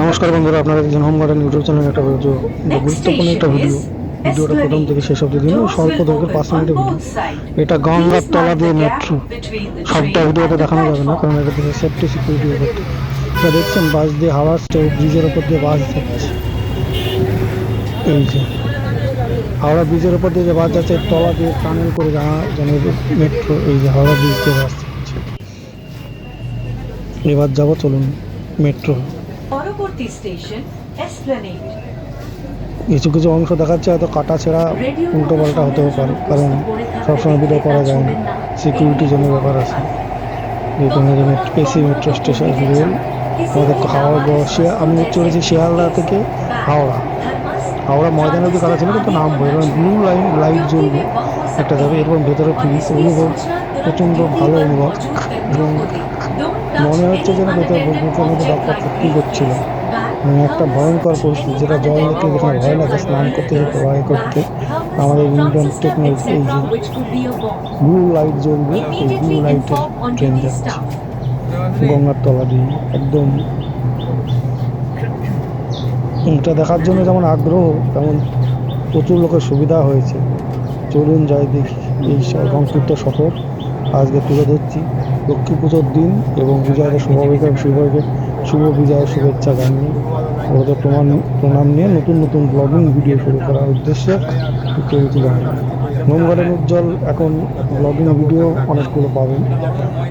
নমস্কার বন্ধুরা আপনারা দেখছেন হোম গার্ডেন ইউটিউব চ্যানেলের একটা ভিডিও যে গুরুত্বপূর্ণ একটা ভিডিও ভিডিওটা প্রথম থেকে শেষ অব্দি দিন স্বল্প দৈর্ঘ্যের পাঁচ মিনিটের ভিডিও এটা গঙ্গার তলা দিয়ে মেট্রো সবটা ভিডিওতে দেখানো যাবে না কারণ এটা থেকে সেফটি সিকিউরিটি ব্যাপারটা এটা দেখছেন বাস দিয়ে হাওড়া স্টে ব্রিজের ওপর দিয়ে বাস যাচ্ছে। এই যে হাওড়া ব্রিজের ওপর দিয়ে যে বাস যাচ্ছে তলা দিয়ে টানেল করে জানা জানে মেট্রো এই যে হাওড়া ব্রিজ দিয়ে বাস যাচ্ছে। এবার যাব চলুন মেট্রো পরবর্তী স্টেশন এসপ্ল্যানেড কিছু কিছু অংশ দেখাচ্ছে হয়তো কাটা ছেঁড়া উল্টো পাল্টা হতেও পারে কারণ সবসময় ভিডিও করা যায় না। সিকিউরিটির জন্য ব্যাপার আছে। এসি মেট্রো স্টেশন রেল আমাদের হাওড়া আমি চলেছি শিয়ালদা থেকে হাওড়া। হাওড়া ময়দান অব্দি কাটা ছিল কিন্তু নামবো। এবং ব্লু লাইন লাইট জ্বলবে একটা যাবে এরকম ভেতরে ফিরিস অনুভব প্রচণ্ড ভালো অনুভব এবং মনে হচ্ছে যেন ভেতরে বুকের মধ্যে ডাক্তার ফুটকি করছিল। মানে একটা ভয়ঙ্কর পরিস্থিতি, যেটা জল দেখলে যেখানে ভয় লাগে, স্নান করতে যেতে, ভয় করতে। আমাদের ইন্ডিয়ান টেকনোলজি, এই যে ব্লু লাইট জ্বলবে, এই ব্লু লাইটের ট্রেন যাচ্ছে গঙ্গার তলা দিয়ে একদম। এটা দেখার জন্য যেমন আগ্রহ, তেমন প্রচুর লোকের সুবিধা হয়েছে। চলুন যাই দেখি, এই সংক্ষিপ্ত সফর। আজকে তুলে ধরছি। লক্ষ্মী পুজোর দিন এবং বিজয়ের শুভবিজয় শুভকে শুভ বিজয়ের শুভেচ্ছা জানিয়ে ওদের প্রমাণ, প্রণাম নিয়ে নতুন নতুন ব্লগিং ভিডিও শুরু করার উদ্দেশ্যে হোম গার্ডেন উজ্জ্বল এখন ব্লগিং ভিডিও অনেকগুলো পাবেন।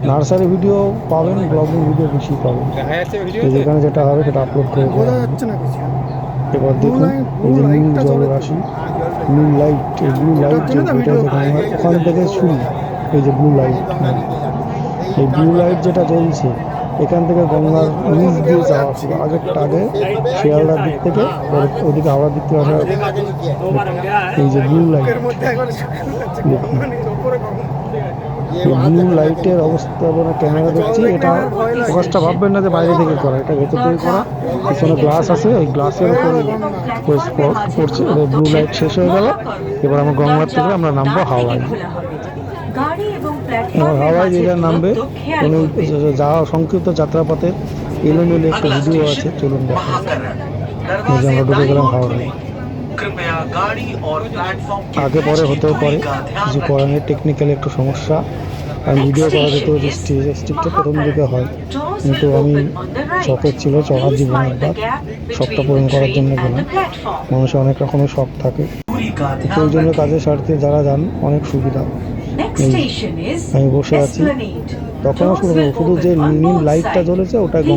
নার্সারি ভিডিও পাবেন ব্লগিং ভিডিও বেশি পাবেন। যেখানে যেটা হবে সেটা আপলোড করে এবার দেখুন, এই যে নীল জল রাশি ব্লু লাইট এই ব্লু লাইট ওখান থেকে শুরু। এই যে ব্লু লাইট এই ব্লু লাইট যেটা জ্বলছে, এখান থেকে গঙ্গার নিচ দিয়ে যাওয়া ছিল আগেরটা আগে শিয়ালদার দিক থেকে ওদিকে হাওড়ার দিক থেকে আসা এই যে ব্লু লাইট ব্লু লাইটের অবস্থা মানে ক্যামেরা দেখছি, এটা প্রকাশটা ভাববেন না যে বাইরে থেকে করা, এটা ভেতর থেকে করা। পিছনে গ্লাস আছে ওই গ্লাসের উপরে পড়ছে ব্লু লাইট শেষ হয়ে গেল। এবার আমরা গঙ্গার থেকে আমরা নামবো হাওয়ায় হাওয়ায় যেটা নামবে কোনো যাওয়া সংক্ষিপ্ত যাত্রাপথের এলোমেলো একটা ভিডিও আছে চলুন দেখা ঢুকে গেলাম হাওড়ায়। আগে পরে হতেও পারে কিছু করার নেই টেকনিক্যাল একটু সমস্যা। আর ভিডিও করা যেত স্টিক স্টিকটা প্রথম দিকে হয়। কিন্তু আমি শখের ছিল চড়ার জীবনে একবার। শখটা পূরণ করার জন্য গেলাম মানুষের অনেক রকমের শখ থাকে। প্রয়োজনীয় কাজের স্বার্থে যারা যান অনেক সুবিধা। Next এই, station is আমি বসে আছি। তখনও শুরু শুধু যে নীল লাইটটা জ্বলেছে ওটা the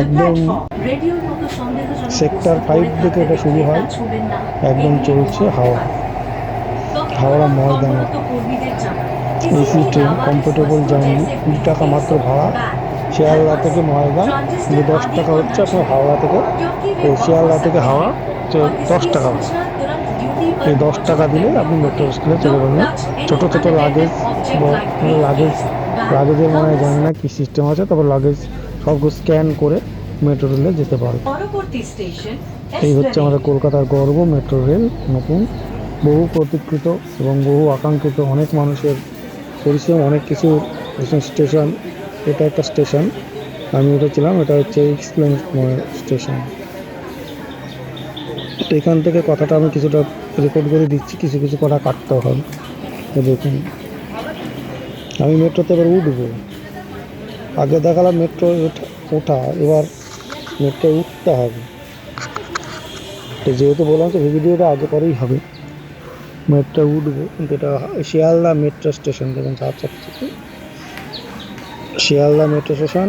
একদম সেক্টর ফাইভ থেকে এটা শুরু হয়। একদম চলছে হাওড়া হাওড়া ময়দানে। এসি ট্রেন কমফোর্টেবল জার্নি কুড়ি টাকা মাত্র ভাড়া। শিয়ালদা থেকে ময়দান। দশ টাকা হচ্ছে আপনার হাওড়া থেকে। শিয়ালদা থেকে হাওড়া। দশ টাকা হচ্ছে। এই দশ টাকা দিলে আপনি মেট্রো স্কুলে চলে যাবেন। ছোটো ছোটো লাগেজ লাগেজ লাগেজের মনে হয় জানি না কী সিস্টেম আছে তবে লাগেজ সবগুলো স্ক্যান করে মেট্রো রেলে যেতে পারবে। এই হচ্ছে আমাদের কলকাতার গর্ব মেট্রো রেল নতুন বহু প্রতীক্ষিত এবং বহু আকাঙ্ক্ষিত অনেক মানুষের পরিশ্রম অনেক কিছু স্টেশন এটা একটা স্টেশন আমি উঠেছিলাম এটা হচ্ছে এক্সপ্লেন স্টেশন তো এখান থেকে কথাটা আমি কিছুটা রেকর্ড করে দিচ্ছি, কিছু কিছু কথা কাটতে হবে দেখুন। আমি মেট্রোতে এবার উঠবো। আগে দেখালাম মেট্রো ওঠা এবার মেট্রো উঠতে হবে। তো যেহেতু বললাম তো ভিডিওটা আগে পরেই হবে, মেট্রো উঠবো, কিন্তু এটা শিয়ালদা মেট্রো স্টেশন, দেখুন চার থেকে। শিয়ালদা মেট্রো স্টেশন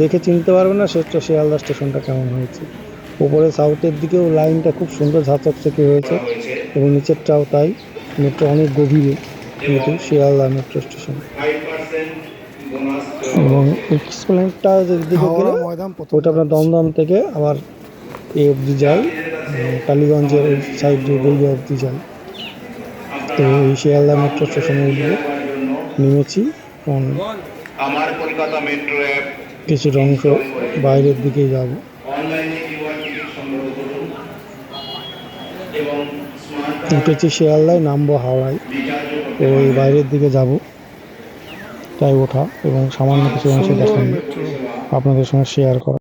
দেখে চিনতে পারবে না সেটা শিয়ালদা স্টেশনটা কেমন হয়েছে। উপরে সাউথের দিকেও লাইনটা খুব সুন্দর ঝাঁচক থেকে হয়েছে এবং নিচেরটাও তাই। মেট্রো অনেক গভীরে কিন্তু শিয়ালদা মেট্রো স্টেশন। এবং এক্সপ্লেনটা দিকে হাওড়া গেলে ওটা আপনার দমদম থেকে আবার এ অবধি যায় উম, টালিগঞ্জের ওই সাইড দিয়ে অবধি যায় তো এই শিয়ালদা মেট্রো স্টেশনে নেমেছি এবং আমার কলকাতা মেট্রো অ্যাপ কিছুটা অংশ বাইরের দিকে যাব। উঠেছি শিয়ালদায় নামবো হাওড়ায় ওই বাইরের দিকে যাব। তাই ওঠা এবং সামান্য কিছু অংশ দেখানো আপনাদের সঙ্গে শেয়ার করা।